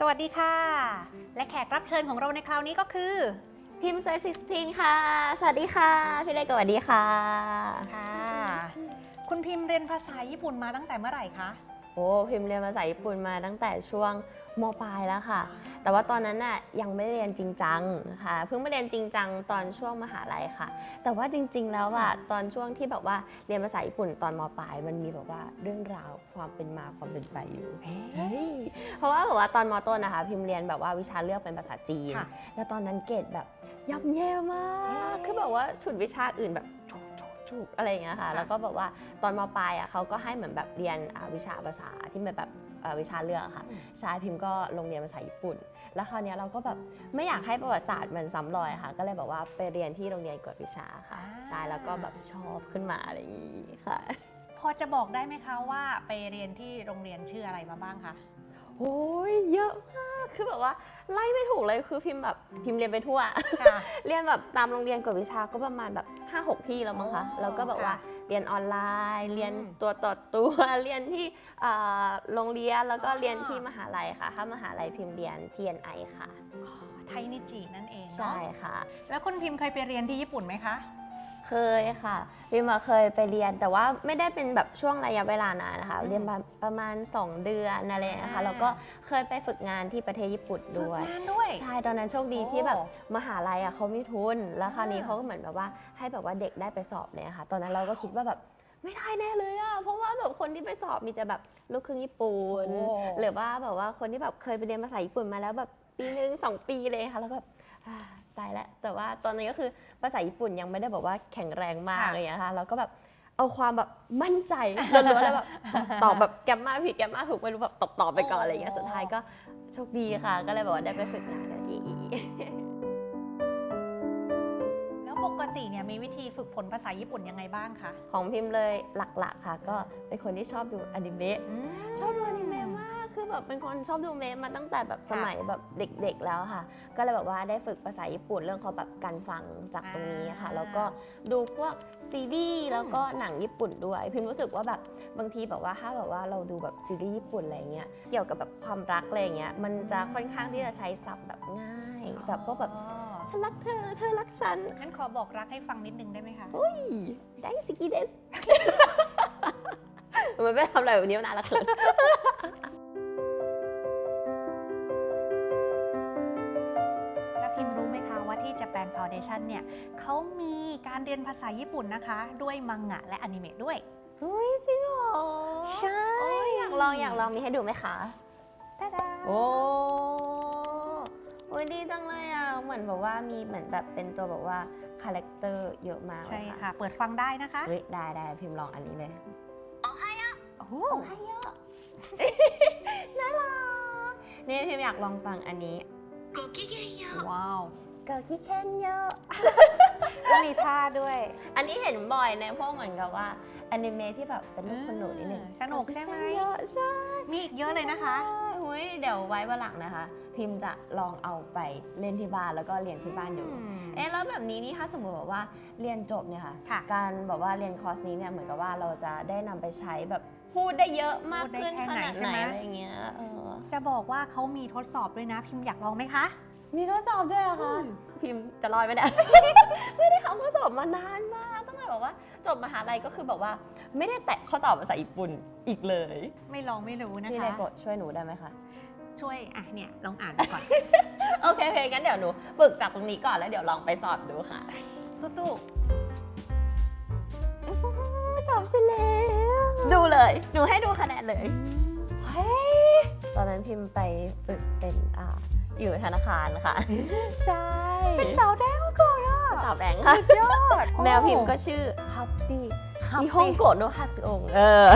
สวัสดีค่ะ และแขกรับเชิญของเราในคราวนี้ก็คือ พิมพ์ซอย16ค่ะ สวัสดีค่ะ พี่เล็กสวัสดีค่ะ ค่ะ คุณพิมพ์เรียนภาษาญี่ปุ่นมาตั้งแต่เมื่อไหร่คะ โอ้พิมพ์เรียนภาษาญี่ปุ่นมาตั้งแต่ช่วงมปลายแล้วค่ะ แต่ว่าตอนนั้นน่ะยังไม่ได้เรียนจริงจังค่ะเพิ่งมาเรียนจริงจังตอนช่วงมหาลัยค่ะ แต่ว่าจริง ๆ แล้วอะตอนช่วงที่แบบว่าเรียนภาษาญี่ปุ่นตอนมปลายมันมีแบบว่าเรื่องราวความเป็นมาความเป็นไปอยู่ เฮ้ย เพราะว่าแบบว่าตอนมต้นนะคะ พิมพ์เรียนแบบว่าวิชาเลือกเป็นภาษาจีน ค่ะ แล้วตอนนั้นเกรดแบบย่ำแย่มาก คือแบบว่าฉุดวิชาอื่นแบบชุกชุกชุกอะไรอย่างเงี้ยค่ะค่ะ แล้วก็แบบว่าตอนมปลายอะเขาก็ให้เหมือนแบบเรียนอ่าวิชาภาษาที่เป็นแบบเอ่อวิชาเลือกอะค่ะ ใช่พิมพ์ก็ลงเรียนภาษาญี่ปุ่น แล้วคราวเนี้ยเราก็แบบไม่อยากให้ประวัติศาสตร์มันซ้ำรอยค่ะ ก็เลยแบบว่าไปเรียนที่โรงเรียนกวดวิชาค่ะ อ่า ใช่ แล้วก็แบบชอบขึ้นมาอะไรอย่างงี้ค่ะ พอจะบอกได้ไหมคะว่าไปเรียนที่โรงเรียนชื่ออะไรมาบ้างคะ โอ้ยเยอะมาก คือแบบว่าไล่ไม่ถูกเลยคือพิมพ์แบบพิมพ์เรียนไปทั่ว ค่ะเรียนแบบตามโรงเรียนกวดวิชาก็ประมาณแบบ5-6ที่แล้วมั้งคะ อ๋อแล้วก็แบบว่าค่ะเรียนออนไลน์ เรียนอืมตัวต่อตัว เรียนที่อ่าโรงเรียนแล้วก็อ๋อเรียนที่มหาลัยค่ะถ้ามหาลัยพิมพ์เรียน TNI ค่ะอ๋อไทนิจินั่นเองเนาะใช่ค่ะ แล้วคุณพิมพ์เคยไปเรียนที่ญี่ปุ่นไหมคะ เคยค่ะพิมมาเคยไปเรียนแต่ว่าไม่ได้เป็นแบบช่วงระยะเวลานานนะคะอืมเรียนมาประมาณ 2 เดือนอะไรอย่างเงี้ยค่ะอ่าแล้วก็เคยไปฝึกงานที่ประเทศญี่ปุ่นฝึกด้วย งานด้วย ใช่ตอนนั้นโชคดีโอ้ที่แบบมหาลัยอะเขามีทุน แล้วคราวนี้อ่า เขาก็เหมือนแบบว่าให้แบบว่าเด็กได้ไปสอบเนี่ยค่ะ ตอนนั้นเราก็คิดว่าแบบไม่ได้แน่เลยอะเพราะว่าแบบคนที่ไปสอบมีแต่แบบลูกครึ่งญี่ปุ่นโอ้ หรือว่าแบบว่าคนที่แบบเคยไปเรียนภาษาญี่ปุ่นมาแล้วแบบ ปีหนึ่งสองปีเลยค่ะ แล้วก็แบบอ่าตายแล้วแต่ว่าตอนนี้นก็คือภาษาญี่ปุ่นยังไม่ได้แบบว่าแข็งแรงมากค่ะอะไรอย่างเงี้ยค่ะเราก็แบบเอาความแบบมั่นใจล้วนๆแล้วแบบตอบแบบแกมมาผิดแกมมาถูกไม่รู้แบบตอบตอบไปก่อนอะไรอย่างเงี้ยสุดท้ายก็โชคดีค่ะ ก็เลยแบบว่าได้ไปฝึกงานนั่นเองแล้วปกติเนี่ยมีวิธีฝึกฝนภาษาญี่ปุ่นยังไงบ้างคะของพิมพ์เลยหลักๆค่ะ ก็เป็นคนที่ชอบดูอนิเมะชอบดูอนิเมะมาก คือแบบเป็นคนชอบดูเมะมาตั้งแต่แบบสมัยแบบเด็กๆแล้วค่ะ ก็เลยแบบว่าได้ฝึกภาษาญี่ปุ่นเรื่องเขาแบบการฟังจากตรงนี้ค่ะอ่าแล้วก็ดูพวกซีรีส์แล้วก็หนังญี่ปุ่นด้วย พิมรู้สึกว่าแบบบางทีแบบว่าถ้าแบบว่าเราดูแบบซีรีส์ญี่ปุ่นอะไรเงี้ยเกี่ยวกับแบบความรักอะไรเงี้ยมันจะค่อนข้างที่จะใช้ศัพท์แบบง่ายแบบพวกแบบอ๋อฉันรักเธอ เธอรักฉันงั้นขอบอกรักให้ฟังนิดนึงได้ไหมคะได้สกิเดสมันไม่ทำอะไรแบบนี้มานานและเกิน Japan Foundation เนี่ยเขามีการเรียนภาษาญี่ปุ่นนะคะ ด้วยมังงะและอนิเมะด้วย เฮ้ยจริงเหรอใช่โอ้ยอยากลองอยากลองมีให้ดูไหมคะตาดาโอ้โอ้ยดีจังเลยอะเหมือนแบบว่ามีเหมือนแบบเป็นตัวแบบว่าคาแรคเตอร์เยอะมากเลยใช่ค่ะ เปิดฟังได้นะคะเฮ้ยได้ได้พิมพ์ลองอันนี้เลยโอ้โหโอ้ยเยอะน่ารักนี่พิมพ์อยากลองฟังอันนี้ว้าว เกิดขี้แค้นเยอะแล้วมีท่าด้วยอันนี้เห็นบ่อยในพวกเหมือนกับว่าอนิเมะที่แบบเป็นลูกคนหนูนิดนึงอืมสนุกใช่ไหมเยอะใช่ มีอีกเยอะเลยนะคะเฮ้ยเดี๋ยวไว้วันหลังนะคะ พิมพ์จะลองเอาไปเล่นที่บ้านแล้วก็เรียนที่บ้านดู เอ๊ะแล้วแบบนี้นี่ถ้าสมมติแบบว่าเรียนจบเนี่ยค่ะ ค่ะ การแบบว่าเรียนคอร์สนี้เนี่ยเหมือนกับว่าเราจะได้นำไปใช้แบบพูดได้เยอะมากพูดได้ขึ้นแค่ขไหนนาดใช่ไหนไหมอะไรอย่างเงี้ยเออ จะบอกว่าเขามีทดสอบด้วยนะ พิมพ์อยากลองไหมคะ มีทดสอบด้วยเหรอคะพิมพ์จะรอดไหมเนี่ย ไม่ได้ทำข้อสอบมานานมากตั้งแต่แบบว่า จบมหาลัยก็คือแบบว่า ไม่ได้แตะข้อสอบภาษาญี่ปุ่นอีกเลยไม่ลองไม่รู้นะพี่คะเลโกะช่วยหนูได้ไหมคะช่วย อะเนี่ยลองอ่านดูก่อน โอเคโอเคงั้นเดี๋ยวหนูฝึกจากตรงนี้ก่อนแล้วเดี๋ยวลองไปสอบดูค่ะ สู้สอบเสร็จแล้วดูเลย หนูให้ดูคะแนนเลย เฮ้ย ตอนนั้นพิมพ์ไปฝึกเป็นอ่า อยู่ธนาคารค่ะ ใช่ๆเป็นสาวแดงมาก่อนอะสาวแบงค์ค่ะยอด แมวพิมพ์ก็ชื่อฮัปปี้ Happy นิฮงโกะโนฮัตสึองเออ